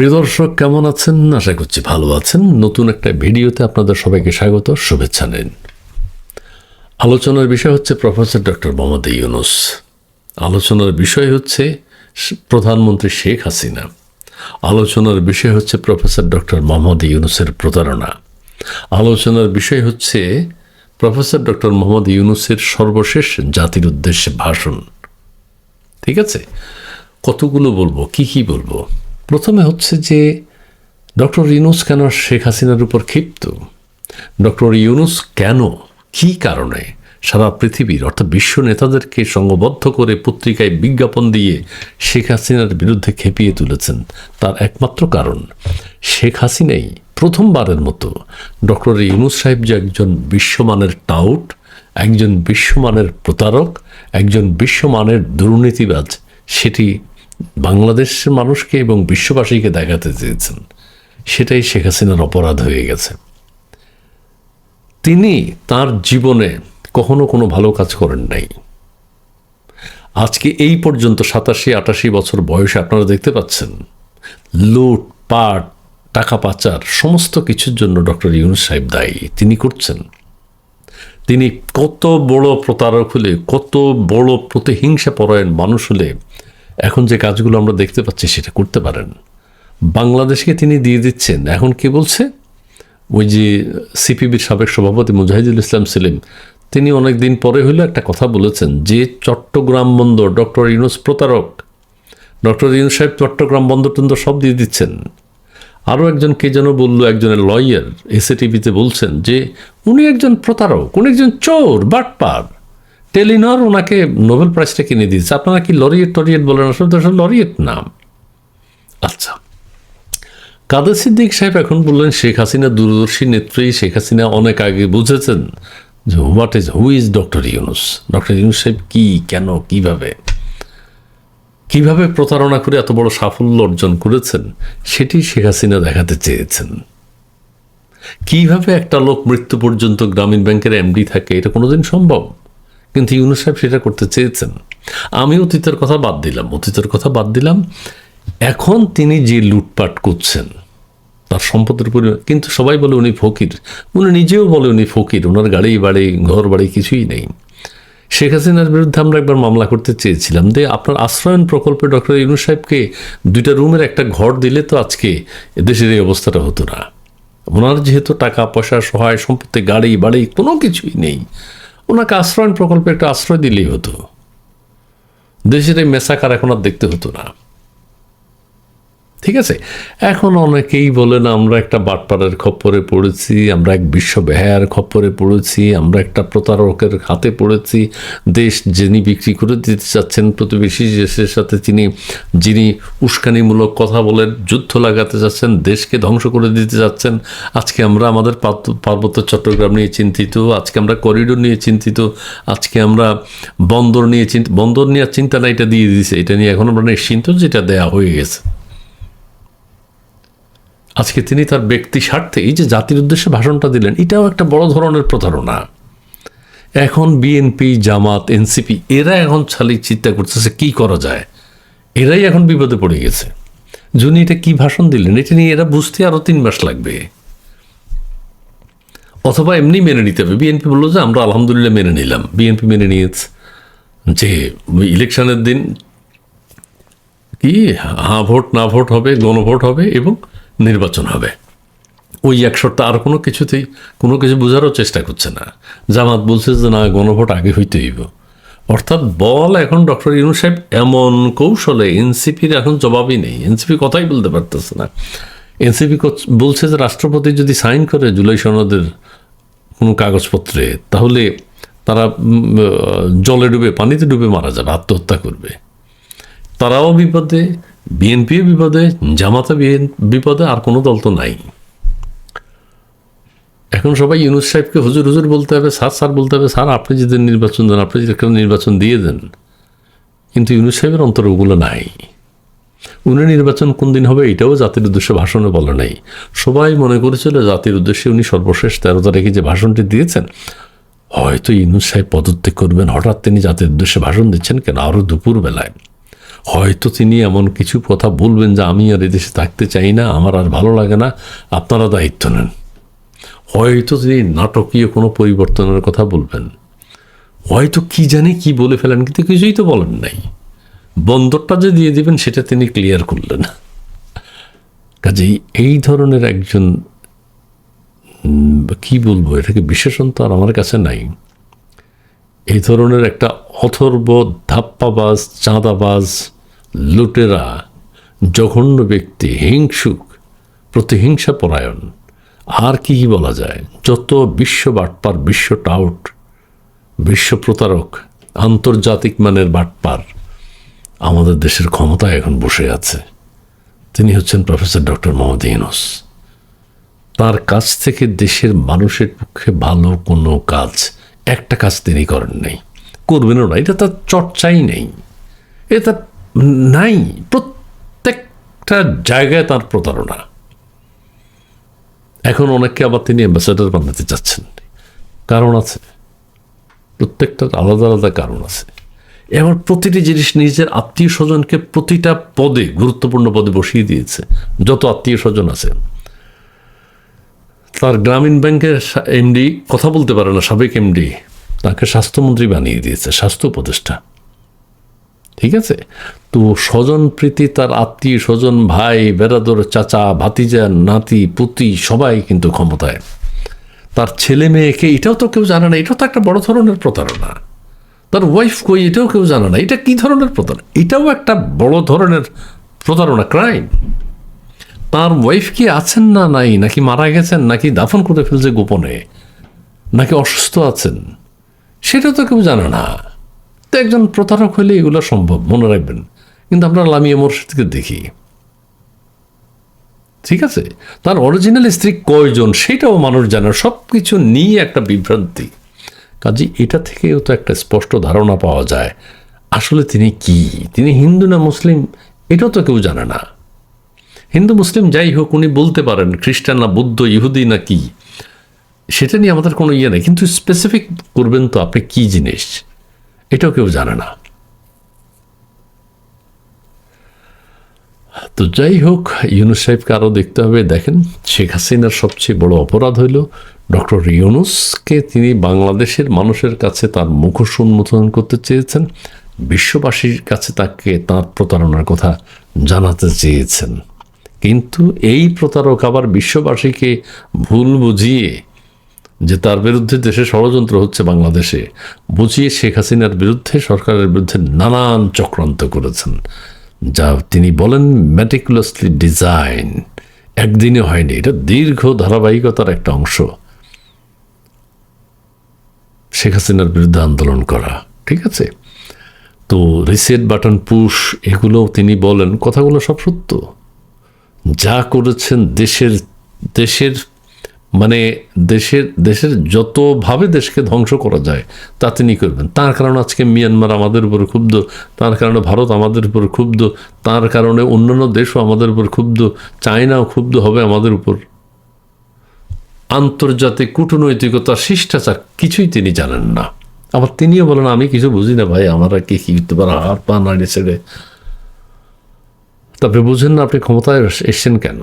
প্রিয় দর্শক কেমন আছেন? আশা করছি ভালো আছেন। নতুন একটা ভিডিওতে আপনাদের সবাইকে স্বাগত, শুভেচ্ছা নেন। আলোচনার বিষয় হচ্ছে প্রফেসর ডক্টর মোহাম্মদ ইউনুস। আলোচনার বিষয় হচ্ছে প্রধানমন্ত্রী শেখ হাসিনা। আলোচনার বিষয় হচ্ছে প্রফেসর ডক্টর মোহাম্মদ ইউনুসের প্রতারণা। আলোচনার বিষয় হচ্ছে প্রফেসর ডক্টর মোহাম্মদ ইউনুসের সর্বশেষ জাতির উদ্দেশ্যে ভাষণ। ঠিক আছে? কতগুলো বলব? কি কি বলব? প্রথমে হচ্ছে যে ডক্টর ইউনুস কেন শেখ হাসিনার উপর ক্ষিপ্ত? ডক্টর ইউনুস কেন? কি কারণে? সারা পৃথিবীর, অর্থাৎ বিশ্ব নেতাদেরকে সংঘবদ্ধ করে পত্রিকায় বিজ্ঞাপন দিয়ে শেখ হাসিনার বিরুদ্ধে খেপিয়ে তুলেছেন, তার একমাত্র কারণ শেখ হাসিনাই প্রথমবারের মতো ডক্টর ইউনুস সাহেব যে একজন বিশ্বমানের টাউট, একজন বিশ্বমানের প্রতারক, একজন বিশ্বমানের দুর্নীতিবাজ, সেটি বাংলাদেশের মানুষকে এবং বিশ্ববাসীকে দেখাতে চেয়েছেন। সেটাই শেখ হাসিনার অপরাধ হয়ে গেছে। তিনি তার জীবনে কখনো কোনো ভালো কাজ করেন নাই। আজকে এই পর্যন্ত সাতাশি, আটাশি বছর বয়সে আপনারা দেখতে পাচ্ছেন, লুট, পাট, টাকা পাচার, সমস্ত কিছুর জন্য ডক্টর ইউনুস সাহেব দায়ী। তিনি করছেন। তিনি কত বড় প্রতারক হলে, কত বড় প্রতিহিংসা পরায়ণ মানুষ হলে এখন যে কাজগুলো আমরা দেখতে পাচ্ছি সেটা করতে পারেন। বাংলাদেশকে তিনি দিয়ে দিচ্ছেন। এখন কে বলছে? ওই যে সিপিবির সাবেক সভাপতি মুজাহিদুল ইসলাম সেলিম, তিনি অনেক দিন পরে হইলে একটা কথা বলেছেন যে চট্টগ্রাম বন্দর, ডক্টর ইউনুস প্রতারক, ডক্টর ইউনুস সাহেব চট্টগ্রাম বন্দর টন্দর সব দিয়ে দিচ্ছেন। আরও একজন কে যেন বলল, একজনের লয়ার এসএ টিভিতে বলছেন যে, উনি একজন প্রতারক, উনি একজন চোর, বাটপার। টেলিনর ওনাকে নোবেল প্রাইজটা কিনে দিয়েছে। আপনারা কি লরিয়েট টরিয়েট বলেন? আসলে আসলে লরিয়েট নাম। আচ্ছা। কাদের সিদ্দিক সাহেব এখন বললেন, শেখ হাসিনা দূরদর্শী নেত্রী, শেখ হাসিনা অনেক আগে বুঝেছেন যে what is who is doctor Yunus doctor Yunus সাহেব কি, কেন, কীভাবে? কীভাবে প্রতারণা করে এত বড় সাফল্য অর্জন করেছেন, সেটি শেখ হাসিনা দেখাতে চেয়েছেন। কীভাবে একটা লোক মৃত্যু পর্যন্ত গ্রামীণ ব্যাংকের এমডি থাকে, এটা কোনোদিন সম্ভব? কিন্তু ইউনুস সাহেব সেটা করতে চেয়েছেন। আমি অতীতের কথা বাদ দিলাম, অতীতের কথা বাদ দিলাম। এখন তিনি যে লুটপাট করছেন, তার সম্পদের পরিমাণ কিন্তু সবাই বলে উনি ফকির। উনি নিজেও বলে উনি ফকির ওনার গাড়ি বাড়ি, ঘর বাড়ি কিছুই নেই। শেখ হাসিনার বিরুদ্ধে আমরা একবার মামলা করতে চেয়েছিলাম যে আপনার আশ্রয়ন প্রকল্পে ডক্টর ইউনুস সাহেবকে দুইটা রুমের একটা ঘর দিলে তো আজকে দেশের এই অবস্থাটা হতো না। ওনার যেহেতু টাকা পয়সা সহায় সম্পত্তি গাড়ি বাড়ি কোনো কিছুই নেই। ওনাকে আশ্রয়ণ প্রকল্পে একটা আশ্রয় দিলেই হতো। দেশের এই মেসাকার এখন আর দেখতে হতো না। ঠিক আছে? এখন অনেকেই বলেন, আমরা একটা বাটপাড়ের খপ্পরে পড়েছি, আমরা এক বিশ্ব বেহায়ার খপ্পরে পড়েছি, আমরা একটা প্রতারকের হাতে পড়েছি। দেশ যিনি বিক্রি করে দিতে চাচ্ছেন, প্রতিবেশী দেশের সাথে তিনি, যিনি উস্কানিমূলক কথা বলে যুদ্ধ লাগাতে চাচ্ছেন, দেশকে ধ্বংস করে দিতে চাচ্ছেন। আজকে আমরা আমাদের পার্বত্য চট্টগ্রাম নিয়ে চিন্তিত, আজকে আমরা করিডোর নিয়ে চিন্তিত, আজকে আমরা বন্দর নিয়ে চিন্তা, বন্দর নিয়ে চিন্তা না, এটা দিয়ে দিয়েছে এটা নিয়ে এখন আমরা নিশ্চিন্ত যেটা দেয়া হয়ে গেছে। আজকে তিনি তার ব্যক্তি স্বার্থে এই যে জাতির উদ্দেশ্যে ভাষণটা দিলেন, এটাও একটা বড় ধরনের প্রতারণা। এখন বিএনপি জামাত এনসিপি এরা এখন ছালি চিন্তা করতেছে, কি করা যায়? এরাই এখন বিপদে পড়ে গেছে। যিনি এটা কি ভাষণ দিলেন, এটা নিয়ে এরা বুঝতে আরও তিন মাস লাগবে। অথবা এমনি মেনে নিতে হবে। বিএনপি বলল যে, আমরা আলহামদুলিল্লাহ মেনে নিলাম। বিএনপি মেনে নিয়েছে যে, ইলেকশনের দিন কি হ্যাঁ ভোট না ভোট হবে, গণভোট হবে এবং নির্বাচন হবে। ওই এক আর কোনো কিছুতেই, কোনো কিছু বোঝারও চেষ্টা করছে না। জামাত বলছে যে, না, গণভোট আগে হইতে হইব। অর্থাৎ বল এখন ডক্টর ইউনুস সাহেব এমন কৌশলে এনসিপির এখন জবাবই নেই। এনসিপি কথাই বলতে পারতেছে না। এনসিপি বলছে যে, রাষ্ট্রপতি যদি সাইন করে জুলাই সনদের কোনো কাগজপত্রে, তাহলে তারা জলে ডুবে, পানিতে ডুবে মারা যাবে, আত্মহত্যা করবে। তারাও বিপদে বিএনপিও বিপদে, জামাতা বিপদে আর কোনো দল তো নাই। এখন সবাই ইউনুস সাহেবকে হুজুর হুজুর বলতে হবে, স্যার স্যার বলতে হবে, স্যার আপনি যদি নির্বাচন দেন, আপনি যদি নির্বাচন দিয়ে দেন। কিন্তু ইউনুস সাহেবের অন্তরে ওগুলো নাই। উনি নির্বাচন কোন দিন হবে এটাও জাতির উদ্দেশ্যে ভাষণে বলে নাই। সবাই মনে করেছিল জাতির উদ্দেশ্যে উনি সর্বশেষ তেরো তারিখে যে ভাষণটি দিয়েছেন, হয়তো ইউনুস সাহেব পদত্যাগ করবেন। হঠাৎ তিনি জাতির উদ্দেশ্যে ভাষণ দিচ্ছেন কেন? আরও দুপুর বেলায় হয়তো তিনি এমন কিছু কথা বলবেন যে আমি আর এদেশে থাকতে চাই না, আমার আর ভালো লাগে না, আপনারা দায়িত্ব নেন। হয়তো তিনি নাটকীয় কোনো পরিবর্তনের কথা বলবেন। হয়তো কি জানি কি বলে ফেলেন, কিন্তু কিছুই তো বলেন নাই। বন্দরটা যে দিয়ে দিবেন, সেটা তিনি ক্লিয়ার করলেন। কাজেই এই ধরনের একজন কি বলব, এটাকে বিশেষণ তো আর আমার কাছে নাই। এই ধরনের একটা অথর্ব ধাপ্পাবাজ, চাঁদাবাজ লুটেরা, জঘন্য ব্যক্তি, হিংসুক প্রতিহিংসা পরায়ণ আর কি কি বলা যায়? যত বিশ্ব বাটপার, বিশ্ব টাউট, বিশ্ব প্রতারক, আন্তর্জাতিক মানের বাটপার আমাদের দেশের ক্ষমতায় এখন বসে আছে। তিনি হচ্ছেন প্রফেসর ডক্টর মোহাম্মদ ইউনুস। তার কাছ থেকে দেশের মানুষের পক্ষে ভালো কোনো কাজ একটা কাজ তিনি করেন নাই। করবেনও না, এটা তার চর্চাই নেই। এটা নাই, প্রত্যেকটা জায়গায় তার প্রতারণা। এখন অনেককে আবার তিনি অ্যাম্বাসেডার বানাতে চাচ্ছেন। কারণ আছে প্রত্যেকটার আলাদা আলাদা কারণ আছে। এবার প্রতিটি জিনিস নিজের আত্মীয় স্বজনকে প্রতিটা পদে, গুরুত্বপূর্ণ পদে বসিয়ে দিয়েছে। যত আত্মীয় স্বজন আছে তার গ্রামীণ ব্যাংকের এমডি কথা বলতে পারে না, সাবেক এমডি তাকে স্বাস্থ্যমন্ত্রী বানিয়ে দিয়েছে, স্বাস্থ্য উপদেষ্টা। ঠিক আছে? তো স্বজন প্রীতি, তার আত্মীয় স্বজন, ভাই বেরাদর চাচা, ভাতিজা, নাতি, পুতি, সবাই কিন্তু ক্ষমতায়। তার ছেলে মেয়েকে, এটাও তো কেউ জানে না, এটাও তো একটা বড় ধরনের প্রতারণা। তার ওয়াইফ কই, এটাও কেউ জানে না, এটা কি ধরনের প্রতারণা? এটাও একটা বড় ধরনের প্রতারণা ক্রাইম তার ওয়াইফ কি আছেন না নাই? নাকি মারা গেছেন? নাকি দাফন করে ফেলছে গোপনে? নাকি অসুস্থ আছেন? সেটা তো কেউ জানে না। তো একজন প্রতারক হলে এগুলো সম্ভব, মনে রাখবেন। কিন্তু আমরা লামিয়া মোর্শেদকে দেখি। ঠিক আছে? তার অরিজিনাল স্ত্রী কয়জন সেটাও মানুষ জানে সব কিছু নিয়ে একটা বিভ্রান্তি। কাজে এটা থেকেও তো একটা স্পষ্ট ধারণা পাওয়া যায়। আসলে তিনি কি? তিনি হিন্দু না মুসলিম? এটাও তো কেউ জানে না। হিন্দু মুসলিম যাই হোক, উনি বলতে পারেন, খ্রিস্টান না বুদ্ধ, ইহুদি না কি, সেটা নিয়ে আমাদের কোনো ইয়ে নেই। কিন্তু স্পেসিফিক করবেন তো আপনি কি জিনিস, এটাও কেউ জানে না। তো যাই হোক, ইউনুস সাহেবকে আরও দেখতে হবে। দেখেন, শেখ হাসিনার সবচেয়ে বড় অপরাধ হইল ডক্টর ইউনুসকে তিনি বাংলাদেশের মানুষের কাছে তার মুখোশ উন্মোচন করতে চেয়েছেন, বিশ্ববাসীর কাছে তাকে তার প্রতারণার কথা জানাতে চেয়েছেন। কিন্তু এই প্রতারক আবার বিশ্ববাসীকে ভুল বুঝিয়ে যে তার বিরুদ্ধে দেশে ষড়যন্ত্র হচ্ছে বাংলাদেশে, বুঝিয়ে শেখ হাসিনার বিরুদ্ধে, সরকারের বিরুদ্ধে নানান চক্রান্ত করেছেন। যা তিনি বলেন ম্যাটিকুলাসলি ডিজাইন একদিনে হয়নি, এটা দীর্ঘ ধারাবাহিকতার একটা অংশ। শেখ হাসিনার বিরুদ্ধে আন্দোলন করা, ঠিক আছে? তো রিসেট বাটন পুশ এগুলো তিনি বলেন, কথাগুলো সব সত্য। যা করেছেন দেশের দেশের মানে দেশের দেশের যতভাবে দেশকে ধ্বংস করা যায়, তা তিনি করবেন। তার কারণে আজকে মিয়ানমার আমাদের উপর ক্ষুব্ধ, তার কারণে ভারত আমাদের উপর ক্ষুব্ধ, তার কারণে অন্যান্য দেশও আমাদের উপর ক্ষুব্ধ, চায়নাও ক্ষুব্ধ হবে আমাদের উপর। আন্তর্জাতিক কূটনৈতিকতা শিষ্টাচার কিছুই তিনি জানেন না। আবার তিনিও বলেন, আমি কিছু বুঝি না ভাই, আমরা কি কি করতে পারো হাত পা নাড়িয়ে ছেড়ে তবে বুঝেন না আপনি ক্ষমতায় এসছেন কেন?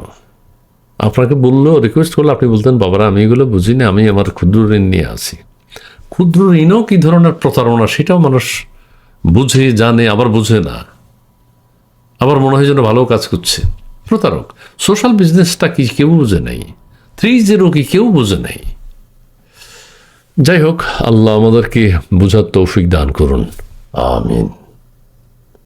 আপনাকে বলল রিকোয়েস্ট করলে, আপনি বলতেন, বাবারা, আমি এগুলো বুঝি না আমি আমার ক্ষুদ্র ঋণ নিয়ে আসি ক্ষুদ্র ঋণও কী ধরনের প্রতারণা সেটাও মানুষ বুঝে, জানে, আবার বুঝে না। আবার মনে হয় যেন ভালো কাজ করছে। প্রতারক সোশ্যাল বিজনেসটা কি কেউ বুঝে নাই। থ্রি জিরো কি কেউ বুঝে নাই। যাই হোক, আল্লাহ আমাদেরকে বোঝার তৌফিক দান করুন। আমিন।